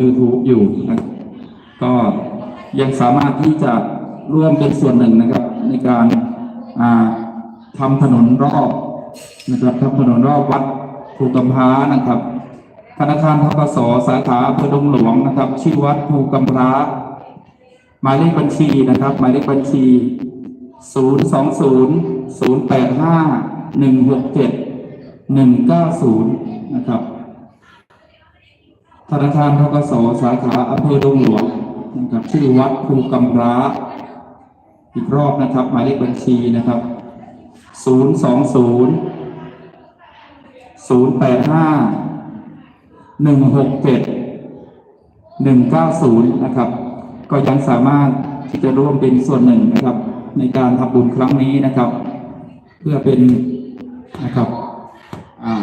YouTube อยู่นะก็ยังสามารถที่จะร่วมเป็นส่วนหนึ่งนะครับ ในการาทำถนนรอบนะครับทำถนนรอบวัดภูกำพร้านะครับ ธนาคารทกสสาขาอำเภอดงหลวงนะครับ ชื่อวัดภูกำพร้าหมายเลขบัญชีนะครับ หมายเลขบัญชี 0 2 0 0 8 5 1 6 7 1 9 0 นะครับ ธนาคารทกสสาขาอำเภอดงหลวงนะครับชื่อวัดภูกำร้า อีกรอบนะครับ หมายเลขบัญชีนะครับ 0 2 0 0 8 5หนึ่งหกเจ็ดหนึ่งเก้าศูนย์นะครับ ก็ยังสามารถที่จะร่วมเป็นส่วนหนึ่งนะครับ ในการทำบุญครั้งนี้นะครับ เพื่อเป็นนะครับอ่า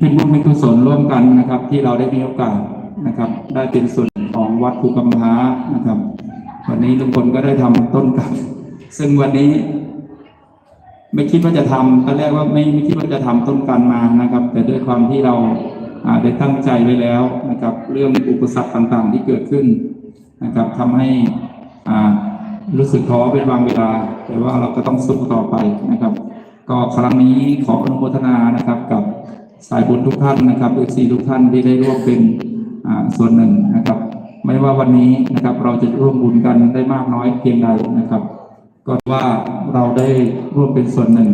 เป็นบุญเป็นกุศลร่วมกันนะครับ ที่เราได้มีโอกาสนะครับ ได้เป็นส่วนของวัดภูกำพ้านะครับ วันนี้ลุงพลก็ได้ทำต้นกันซึ่งวันนี้ ไม่คิดว่าจะทำตอนแรกว่าไม่ไม่คิดว่าจะทำต้นกันมานะครับ แต่ด้วยความที่เราได้ตั้งใจไว้แล้วนะครับ เรื่องอุปสรรคต่างๆ ที่เกิดขึ้นนะครับทำให้รู้สึกท้อเป็นบางเวลา แต่ว่าเราก็ต้องสู้ต่อไปนะครับ ก็ครั้งนี้ขออนุโมทนานะครับกับ สายบุญทุกท่านนะครับเอซีทุกท่านที่ได้ร่วมเป็นส่วนหนึ่งนะครับ ไม่ว่าวันนี้นะครับเราจะร่วมบุญกันได้มากน้อยเพียงใดนะครับ ก็ว่าเราได้ร่วมเป็นส่วนหนึ่ง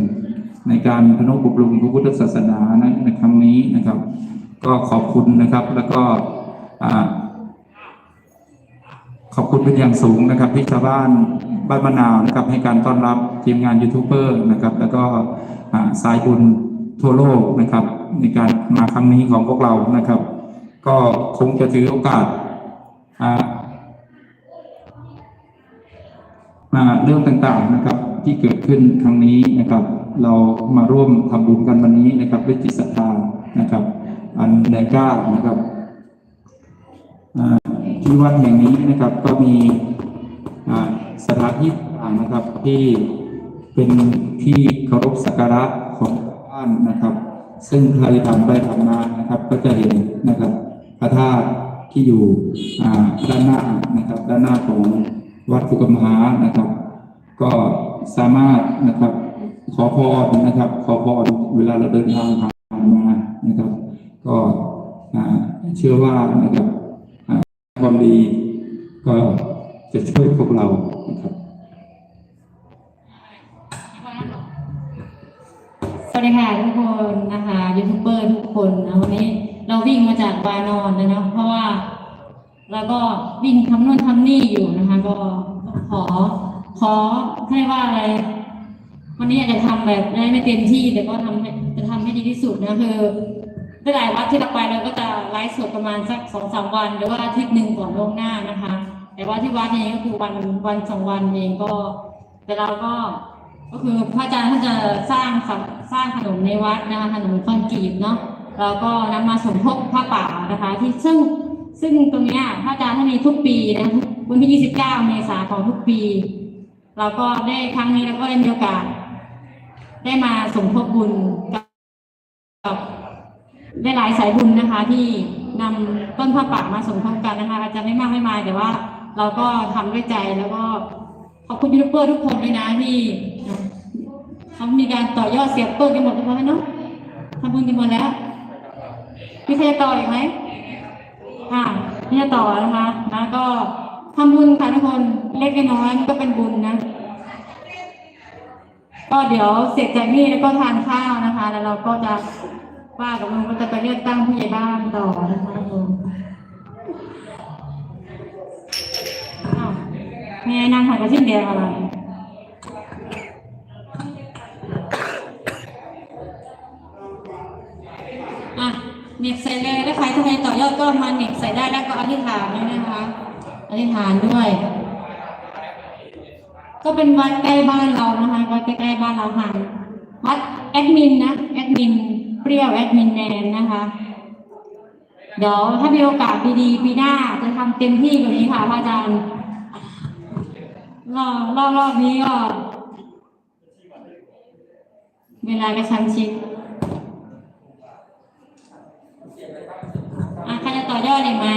ในการพนุบำรุงพระพุทธศาสนาในครั้งนี้นะครับ ก็ขอบคุณนะครับแล้วก็ขอบคุณเป็นอย่างสูงนะครับที่ชาวบ้านบ้านมะนาวนะครับ ให้การต้อนรับทีมงานยูทูบเบอร์นะครับ แล้วก็สายบุญทั่วโลกนะครับ ในการมาครั้งนี้ของพวกเรานะครับ ก็คงจะถือโอกาสอ่าเรื่องต่างๆนะครับ ที่เกิดขึ้นครั้งนี้นะครับ เรามาร่วมทำบุญกันวันนี้นะครับด้วยจิตศรัทธานะครับ อันแรงกล้านะครับที่วัดแห่งนี้นะครับก็มีสถานที่ต่างๆนะครับที่เป็นที่เคารพสักการะของชาวบ้านนะครับ ซึ่งใครทำไปทำมานะครับ ก็จะเห็นนะครับพระธาตุที่อยู่อ่าด้านหน้านะครับ ด้านหน้าของวัดภูกำหานะครับ ก็สามารถนะครับขอพรนะครับ ขอพรเวลาเราเดินทางผ่านมานะครับ ก็เชื่อว่านะครับความดีก็จะช่วยพวกเรานะครับ สวัส ดีค่ะทุกคนนะคะยูทูบเบอร์ทุกคนนะวันนี้เราวิ่งมาจากวานอนเลยนะเพราะว่าเราก็วิ่งทำนู่นทำนี่อยู่นะคะ ก็ขอ ขอให้ว่าอะไรวันนี้อยากจะทำแบบไม่เต็มที่แต่ก็ทำให้จะทำให้ดีที่สุดนะคือหลายวัดที่เราไปเราก็จะไลฟ์สดประมาณสักสองสามวัน หรือว่าอาทิตย์หนึ่งก่อนล่วงหน้านะคะ แต่ว่าที่วัดนี้ก็คือวันวันสองวันเองก็ แต่เราก็ ก็คือพระอาจารย์ท่านจะสร้างสร้างขนมในวัดนะคะขนมคอนกรีตเนาะแล้วก็นำมาสมทบผ้าป่านะคะ ที่ซึ่งซึ่งตรงเนี้ยพระอาจารย์ท่านมีทุกปีนะวันที่ 29 เมษาของทุกปี เราก็ได้ครั้งนี้เราก็ได้มีโอกาส ได้มาสมทบบุญกับได้หลายสายบุญนะคะ ที่นำต้นผ้าป่ามาสมทบกันนะคะอาจจะไม่มากไม่มายแต่ว่า เราก็ทำด้วยใจแล้วก็ขอบคุณยูทูบเบอร์ทุกคนด้วยนะที่ เขามีการต่อยอดเสียบเปิดกันหมดทุกคนเนาะทำบุญกันหมดแล้วมีใครจะต่ออีกไหมค่ะนี่จะต่อนะคะแล้วก็ทำบุญค่ะทุกคนเล็กน้อยก็เป็นบุญนะ ก็เดี๋ยวเสร็จจากนี้แล้วก็ทานข้าวนะคะ แล้วเราก็จะว่ากับลุงก็จะไปเลือกตั้งผู้ใหญ่บ้านต่อนะคะทุกคนอ้าวแม่นางหันกระชิ้นแดงอะไร อะ เหน็บใส่เลยแล้ใครทำไมต่อยอดก็มาเน็บใส่ได้แล้วก็อธิษฐานด้วยนะคะอธิษฐานด้วย ก็เป็นวัดใกล้บ้านเรานะคะวัดใกล้บ้านเราห่างวัดแอดมินนะแอดมินเปรี้ยวแอดมินแนนนะคะเดี๋ยวถ้ามีโอกาสดีๆปีหน้าจะทำเต็มที่กว่านี้ค่ะพระอาจารย์รอบรอบรอบนี้ก็เวลากระชันชิด อะใครจะ ต่อยอดอีกไหม